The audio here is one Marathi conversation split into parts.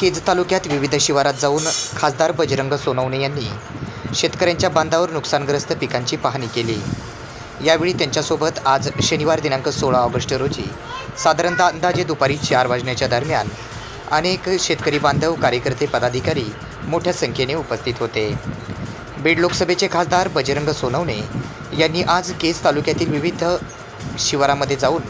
केज तालुक्यात विविध शिवारात जाऊन खासदार बजरंग सोनवणे यांनी शेतकऱ्यांच्या बांधावर नुकसानग्रस्त पिकांची पाहणी केली. यावेळी त्यांच्यासोबत आज शनिवार दिनांक सोळा ऑगस्ट रोजी साधारणतः अंदाजे दुपारी चार वाजण्याच्या दरम्यान अनेक शेतकरी बांधव कार्यकर्ते पदाधिकारी मोठ्या संख्येने उपस्थित होते. बीड लोकसभेचे खासदार बजरंग सोनवणे यांनी आज केज तालुक्यातील विविध शिवारामध्ये जाऊन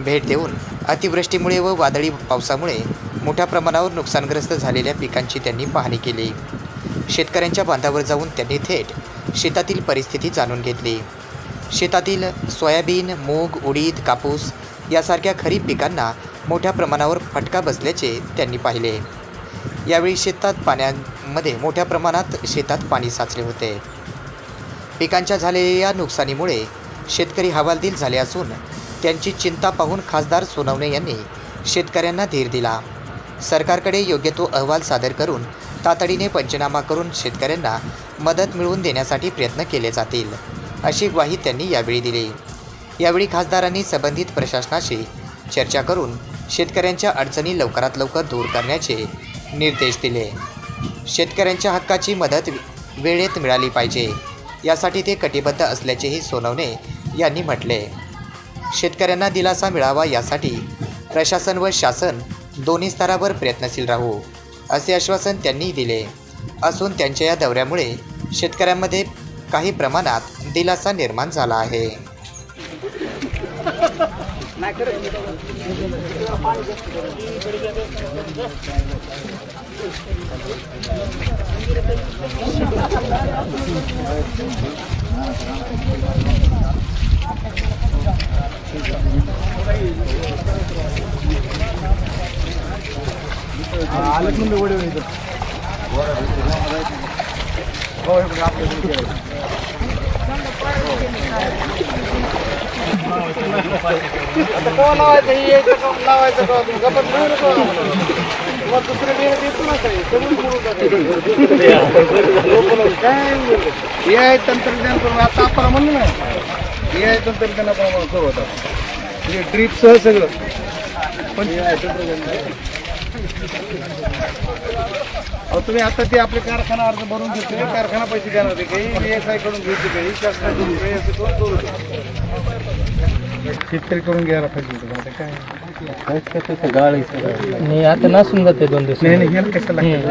भेट देऊन अतिवृष्टीमुळे व वादळी पावसामुळे मोठ्या प्रमाणावर नुकसानग्रस्त झालेल्या पिकांची त्यांनी पाहणी केली. शेतकऱ्यांच्या बांधावर जाऊन त्यांनी थेट शेतातील परिस्थिती जाणून घेतली. शेतातील सोयाबीन मूग उडीद कापूस यासारख्या खरीप पिकांना मोठ्या प्रमाणावर फटका बसल्याचे त्यांनी पाहिले. यावेळी शेतात पाण्यामध्ये मोठ्या प्रमाणात शेतात पाणी साचले होते. पिकांच्या झालेल्या नुकसानीमुळे शेतकरी हवालदिल झाले असून त्यांची चिंता पाहून खासदार सोनवणे यांनी शेतकऱ्यांना धीर दिला. सरकारकडे योग्य तो अहवाल सादर करून तातडीने पंचनामा करून शेतकऱ्यांना मदत मिळवून देण्यासाठी प्रयत्न केले जातील अशी ग्वाही त्यांनी यावेळी दिली. यावेळी खासदारांनी संबंधित प्रशासनाशी चर्चा करून शेतकऱ्यांच्या अडचणी लवकरात लवकर दूर करण्याचे निर्देश दिले. शेतकऱ्यांच्या हक्काची मदत वेळेत मिळाली पाहिजे यासाठी ते कटिबद्ध असल्याचेही सोनवणे यांनी म्हटले. शेतकऱ्यांना दिलासा मिळावा यासाठी प्रशासन व शासन दोन्ही स्तरावर प्रयत्नशील राहू असे आश्वासन त्यांनी दिले. असून त्यांच्या या दौऱ्यामुळे शेतकऱ्यांमध्ये काही प्रमाणात दिलासा निर्माण झाला आहे आलंच म्हणलं वडे इथं हो हे बघा आपल्या इथे आहे. आता कोण लावायचं हे यायचं का लावायचं का गप्पा मिळू नको देतो ना काही काय ए आय तंत्रज्ञान करून आता आपण म्हणलं ना ए आय तंत्रज्ञानाप्रमाणे करू आता ड्रीप सह सगळं पण ए आय तंत्रज्ञान अहो तुम्ही आता ते आपले कारखाना अर्ज भरून घेतले. कारखाना पैसे देणार ते काही. एस आयकडून घ्यायचे काही. शासनाकडून असं करू शेतकरी करून घ्यायला पाहिजे आता काय? नाही आता नसून जाते दोन दिवस. नाही कसं लागतं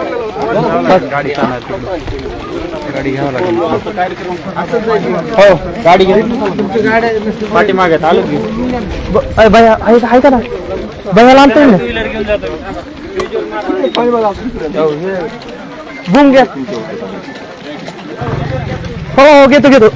गाडी गाडी घ्यावं लागेल हो गाडी घे तुमची गाडी पाठीमागे आलो की भैया ऐका ना? भैयाला आणतोय ना बुम घ्या हो हो घेतो घेतो.